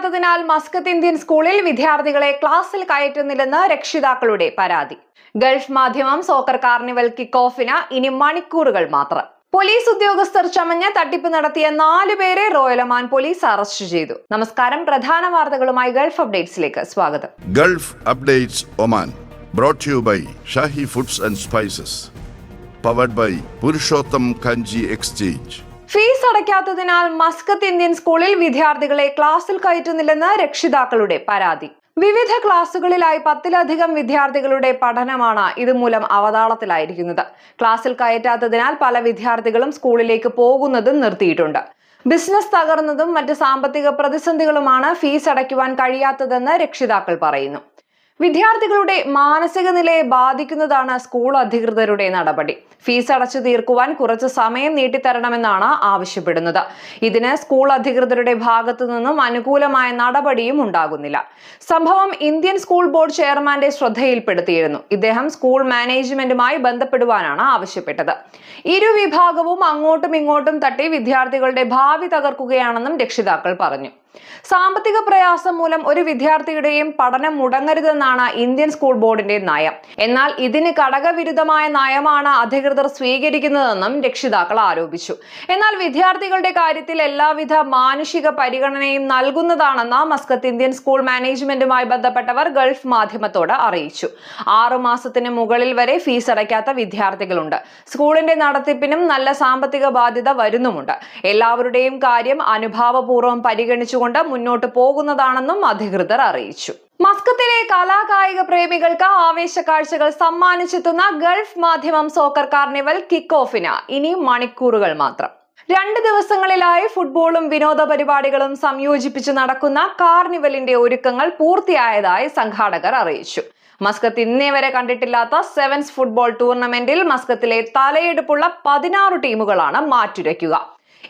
അടയ്ക്കാത്തതിനാൽ Muscat Indian സ്കൂളിൽ വിദ്യാർത്ഥികളെ ക്ലാസ്സിൽ കയറ്റുന്നില്ലെന്ന് രക്ഷിതാക്കളുടെ പരാതി. ഗൾഫ് മാധ്യമം സോക്കർ കാർണിവൽ കിക്ക് ഓഫിന് ഇനി മണിക്കൂറുകൾ മാത്രം. പോലീസ് ഉദ്യോഗസ്ഥർ ചമഞ്ഞ് തട്ടിപ്പ് നടത്തിയ നാലു പേരെ റോയലമാൻ പോലീസ് അറസ്റ്റ് ചെയ്തു. നമസ്കാരം പ്രധാന വാർത്തകളുമായി ഗൾഫ് അപ്ഡേറ്റ്സിലേക്ക് സ്വാഗതം. Gulf Updates Oman brought you by Shahi Foods and Spices. Powered by Purushottam Kanji Exchange. Fees അടയ്ക്കാത്തതിനാൽ Muscat Indian സ്കൂളിൽ വിദ്യാർത്ഥികളെ ക്ലാസ്സിൽ കയറ്റുന്നില്ലെന്ന് രക്ഷിതാക്കളുടെ പരാതി. വിവിധ ക്ലാസുകളിലായി പത്തിലധികം വിദ്യാർത്ഥികളുടെ പഠനമാണ് ഇതുമൂലം അവതാളത്തിലായിരിക്കുന്നത്. ക്ലാസ്സിൽ കയറ്റാത്തതിനാൽ പല വിദ്യാർത്ഥികളും സ്കൂളിലേക്ക് പോകുന്നതും നിർത്തിയിട്ടുണ്ട്. ബിസിനസ് തകർന്നതും മറ്റ് സാമ്പത്തിക പ്രതിസന്ധികളുമാണ് ഫീസ് അടയ്ക്കുവാൻ കഴിയാത്തതെന്ന് രക്ഷിതാക്കൾ പറയുന്നു. വിദ്യാർത്ഥികളുടെ മാനസിക നിലയെ ബാധിക്കുന്നതാണ് സ്കൂൾ അധികൃതരുടെ നടപടി. ഫീസ് അടച്ചു തീർക്കുവാൻ കുറച്ച് സമയം നീട്ടിത്തരണമെന്നാണ് ആവശ്യപ്പെടുന്നത്. ഇതിന് സ്കൂൾ അധികൃതരുടെ ഭാഗത്തു നിന്നും അനുകൂലമായ നടപടിയും ഉണ്ടാകുന്നില്ല. സംഭവം ഇന്ത്യൻ സ്കൂൾ ബോർഡ് ചെയർമാന്റെ ശ്രദ്ധയിൽപ്പെടുത്തിയിരുന്നു. ഇദ്ദേഹം സ്കൂൾ മാനേജ്മെന്റുമായി ബന്ധപ്പെടുവാനാണ് ആവശ്യപ്പെട്ടത്. ഇരു വിഭാഗവും അങ്ങോട്ടും ഇങ്ങോട്ടും തട്ടി വിദ്യാർത്ഥികളുടെ ഭാവി തകർക്കുകയാണെന്നും രക്ഷിതാക്കൾ പറഞ്ഞു. സാമ്പത്തിക പ്രയാസം മൂലം ഒരു വിദ്യാർത്ഥിയുടെയും പഠനം മുടങ്ങരുതെന്നാണ് ഇന്ത്യൻ സ്കൂൾ ബോർഡിന്റെ നയം. എന്നാൽ ഇതിന് ഘടകവിരുദ്ധമായ നയമാണ് അധികൃതർ സ്വീകരിക്കുന്നതെന്നും രക്ഷിതാക്കൾ ആരോപിച്ചു. എന്നാൽ വിദ്യാർത്ഥികളുടെ കാര്യത്തിൽ എല്ലാവിധ മാനുഷിക പരിഗണനയും നൽകുന്നതാണെന്ന് മസ്കത്ത് ഇന്ത്യൻ സ്കൂൾ മാനേജ്മെന്റുമായി ബന്ധപ്പെട്ടവർ ഗൾഫ് മാധ്യമത്തോട് അറിയിച്ചു. ആറു മാസത്തിന് മുകളിൽ വരെ ഫീസ് അടയ്ക്കാത്ത വിദ്യാർത്ഥികളുണ്ട്. സ്കൂളിന്റെ നടത്തിപ്പിനും നല്ല സാമ്പത്തിക ബാധ്യത വരുന്നുമുണ്ട്. എല്ലാവരുടെയും കാര്യം അനുഭാവപൂർവം പരിഗണിച്ചുകൊണ്ട് മുന്നോട്ട് പോകുന്നതാണെന്നും അധികൃതർ അറിയിച്ചു. മസ്കത്തിലെ കലാകായിക പ്രേമികൾക്ക് ആവേശ കാഴ്ചകൾ സമ്മാനിച്ചെത്തുന്ന Gulf Madhyamam soccer carnival kick ഓഫിന് ഇനി മണിക്കൂറുകൾ മാത്രം. രണ്ട് ദിവസങ്ങളിലായി ഫുട്ബോളും വിനോദ പരിപാടികളും സംയോജിപ്പിച്ച് നടക്കുന്ന കാർണിവലിന്റെ ഒരുക്കങ്ങൾ പൂർത്തിയായതായി സംഘാടകർ അറിയിച്ചു. മസ്കത്ത് ഇന്നേ വരെ കണ്ടിട്ടില്ലാത്ത സെവൻസ് ഫുട്ബോൾ ടൂർണമെന്റിൽ മസ്കത്തിലെ തലയെടുപ്പുള്ള പതിനാറ് ടീമുകളാണ് മാറ്റുരയ്ക്കുക.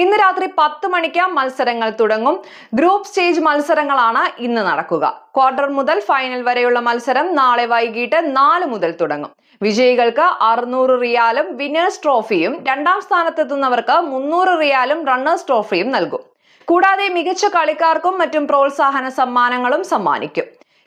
ഇന്ന് രാത്രി പത്ത് മണിക്ക് മത്സരങ്ങൾ തുടങ്ങും. ഗ്രൂപ്പ് സ്റ്റേജ് മത്സരങ്ങളാണ് ഇന്ന് നടക്കുക. ക്വാർട്ടർ മുതൽ ഫൈനൽ വരെയുള്ള മത്സരം നാളെ വൈകിട്ട് നാല് മുതൽ തുടങ്ങും. വിജയികൾക്ക് അറുന്നൂറ് റിയാലും വിന്നേഴ്സ് ട്രോഫിയും രണ്ടാം സ്ഥാനത്തെത്തുന്നവർക്ക് മുന്നൂറ് റിയാലും റണ്ണേഴ്സ് ട്രോഫിയും നൽകും. കൂടാതെ മികച്ച കളിക്കാർക്കും മറ്റും പ്രോത്സാഹന സമ്മാനങ്ങളും സമ്മാനിക്കും.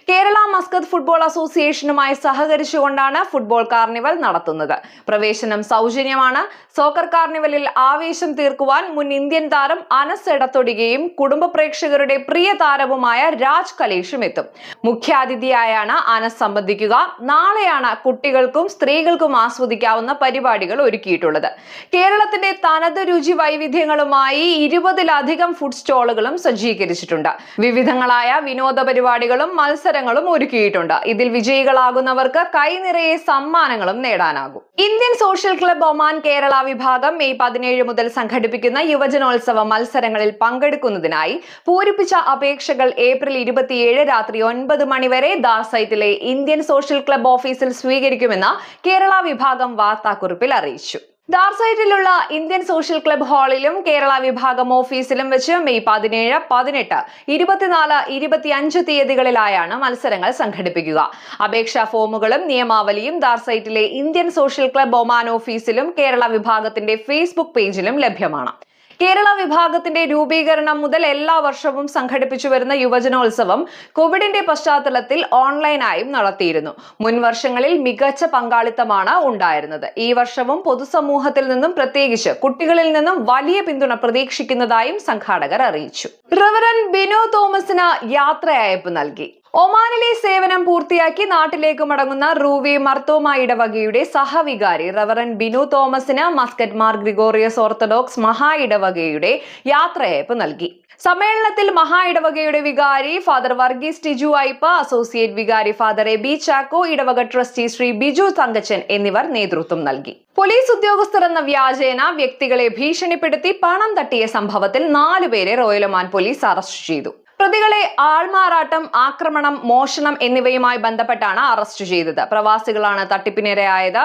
കേരള മസ്കത്ത് ഫുട്ബോൾ അസോസിയേഷനുമായി സഹകരിച്ചുകൊണ്ടാണ് ഫുട്ബോൾ കാർണിവൽ നടത്തുന്നത്. പ്രവേശനം സൗജന്യമാണ്. സോക്കർ കാർണിവലിൽ ആവേശം തീർക്കുവാൻ മുൻ ഇന്ത്യൻ താരം അനസ് എടത്തൊടുകയും കുടുംബ പ്രേക്ഷകരുടെ പ്രിയ താരവുമായ രാജ് കലേഷും എത്തും. മുഖ്യാതിഥിയായാണ് അനസ് സംബന്ധിക്കുക. നാളെയാണ് കുട്ടികൾക്കും സ്ത്രീകൾക്കും ആസ്വദിക്കാവുന്ന പരിപാടികൾ ഒരുക്കിയിട്ടുള്ളത്. കേരളത്തിന്റെ തനത് രുചി വൈവിധ്യങ്ങളുമായി ഇരുപതിലധികം ഫുഡ് സ്റ്റോളുകളും സജ്ജീകരിച്ചിട്ടുണ്ട്. വിവിധങ്ങളായ വിനോദ പരിപാടികളും മത്സരങ്ങളും ഒരുക്കിയിട്ടുണ്ട്. ഇതിൽ വിജയികളാകുന്നവർക്ക് കൈനിറയെ സമ്മാനങ്ങളും നേടാനാകും. Indian Social Club Oman Kerala വിഭാഗം മെയ് പതിനേഴ് മുതൽ സംഘടിപ്പിക്കുന്ന യുവജനോത്സവ മത്സരങ്ങളിൽ പങ്കെടുക്കുന്നതിനായി പൂരിപ്പിച്ച അപേക്ഷകൾ ഏപ്രിൽ ഇരുപത്തിയേഴ് രാത്രി ഒൻപത് മണിവരെ ദാസൈറ്റിലെ ഇന്ത്യൻ സോഷ്യൽ ക്ലബ് ഓഫീസിൽ സ്വീകരിക്കുമെന്ന് കേരള വിഭാഗം വാർത്താക്കുറിപ്പിൽ അറിയിച്ചു. ദാർ സൈറ്റിലുള്ള ഇന്ത്യൻ സോഷ്യൽ ക്ലബ് ഹാളിലും കേരള വിഭാഗം ഓഫീസിലും വെച്ച് മെയ് പതിനേഴ് പതിനെട്ട് ഇരുപത്തിനാല് ഇരുപത്തിയഞ്ച് തീയതികളിലായാണ് മത്സരങ്ങൾ സംഘടിപ്പിക്കുക. അപേക്ഷാ ഫോമുകളും നിയമാവലിയും ദാർസൈറ്റിലെ ഇന്ത്യൻ സോഷ്യൽ ക്ലബ് ഒമാൻ ഓഫീസിലും കേരള വിഭാഗത്തിന്റെ ഫേസ്ബുക്ക് പേജിലും ലഭ്യമാണ്. കേരള വിഭാഗത്തിന്റെ രൂപീകരണം മുതൽ എല്ലാ വർഷവും സംഘടിപ്പിച്ചു വരുന്ന യുവജനോത്സവം കോവിഡിന്റെ പശ്ചാത്തലത്തിൽ ഓൺലൈനായും നടത്തിയിരുന്നു. മുൻ വർഷങ്ങളിൽ മികച്ച പങ്കാളിത്തമാണ് ഉണ്ടായിരുന്നത്. ഈ വർഷവും പൊതുസമൂഹത്തിൽ നിന്നും പ്രത്യേകിച്ച് കുട്ടികളിൽ നിന്നും വലിയ പിന്തുണ പ്രതീക്ഷിക്കുന്നതായും സംഘാടകർ അറിയിച്ചു. റിവറൻ ബിനോ തോമസിന് യാത്രയയപ്പ് നൽകി. ഒമാനിലെ സേവനം പൂർത്തിയാക്കി നാട്ടിലേക്ക് മടങ്ങുന്ന റൂവി മർത്തോമ ഇടവകയുടെ സഹവികാരി റവറൻ ബിനു തോമസിന് മസ്കറ്റ് മാർ ഗ്രിഗോറിയസ് ഓർത്തഡോക്സ് മഹാ ഇടവകയുടെ യാത്രയയപ്പ് നൽകി. സമ്മേളനത്തിൽ മഹാ ഇടവകയുടെ വികാരി ഫാദർ വർഗീസ് ടിജു ഐപ്പ അസോസിയേറ്റ് വികാരി ഫാദർ എ ബി ചാക്കോ ഇടവക ട്രസ്റ്റി ശ്രീ ബിജു തങ്കച്ചൻ എന്നിവർ നേതൃത്വം നൽകി. പോലീസ് ഉദ്യോഗസ്ഥർ എന്ന വ്യാജേന വ്യക്തികളെ ഭീഷണിപ്പെടുത്തി പണം തട്ടിയ സംഭവത്തിൽ നാലുപേരെ റോയലമാൻ പോലീസ് അറസ്റ്റ് ചെയ്തു. പ്രതികളെ ആൾമാറാട്ടം ആക്രമണം മോഷണം എന്നിവയുമായി ബന്ധപ്പെട്ടാണ് അറസ്റ്റ് ചെയ്തത്. പ്രവാസികളാണ് തട്ടിപ്പിനിരയായത്.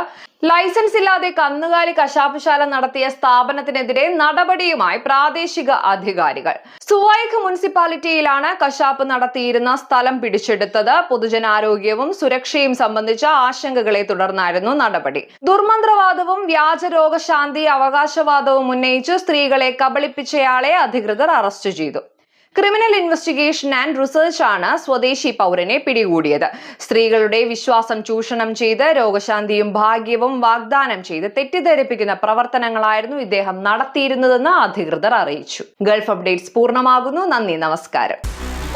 ലൈസൻസ് ഇല്ലാതെ കന്നുകാലി കശാപ്പുശാല നടത്തിയ സ്ഥാപനത്തിനെതിരെ നടപടിയുമായി പ്രാദേശിക അധികാരികൾ. സുവൈഖ് മുനിസിപ്പാലിറ്റിയിലാണ് കശാപ്പ് നടത്തിയിരുന്ന സ്ഥലം പിടിച്ചെടുത്തത്. പൊതുജനാരോഗ്യവും സുരക്ഷയും സംബന്ധിച്ച ആശങ്കകളെ തുടർന്നായിരുന്നു നടപടി. ദുർമന്ത്രവാദവും വ്യാജ രോഗശാന്തി അവകാശവാദവും ഉന്നയിച്ച് സ്ത്രീകളെ കബളിപ്പിച്ചയാളെ അധികൃതർ അറസ്റ്റ് ചെയ്തു. ക്രിമിനൽ ഇൻവെസ്റ്റിഗേഷൻ ആൻഡ് റിസർച്ച് ആണ് സ്വദേശി പൗരനെ പിടികൂടിയത്. സ്ത്രീകളുടെ വിശ്വാസം ചൂഷണം ചെയ്ത് രോഗശാന്തിയും ഭാഗ്യവും വാഗ്ദാനം ചെയ്ത് തെറ്റിദ്ധരിപ്പിക്കുന്ന പ്രവർത്തനങ്ങളായിരുന്നു ഇദ്ദേഹം നടത്തിയിരുന്നതെന്ന് അധികൃതർ അറിയിച്ചു. ഗൾഫ് അപ്ഡേറ്റ്സ് പൂർണമാകുന്നു. നന്ദി നമസ്കാരം.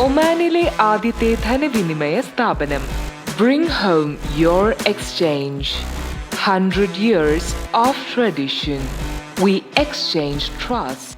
ഒമാനിലെ ആദ്യത്തെ ധനവിനിമയ സ്ഥാപനം bring home your exchange hundred years of tradition we exchange trust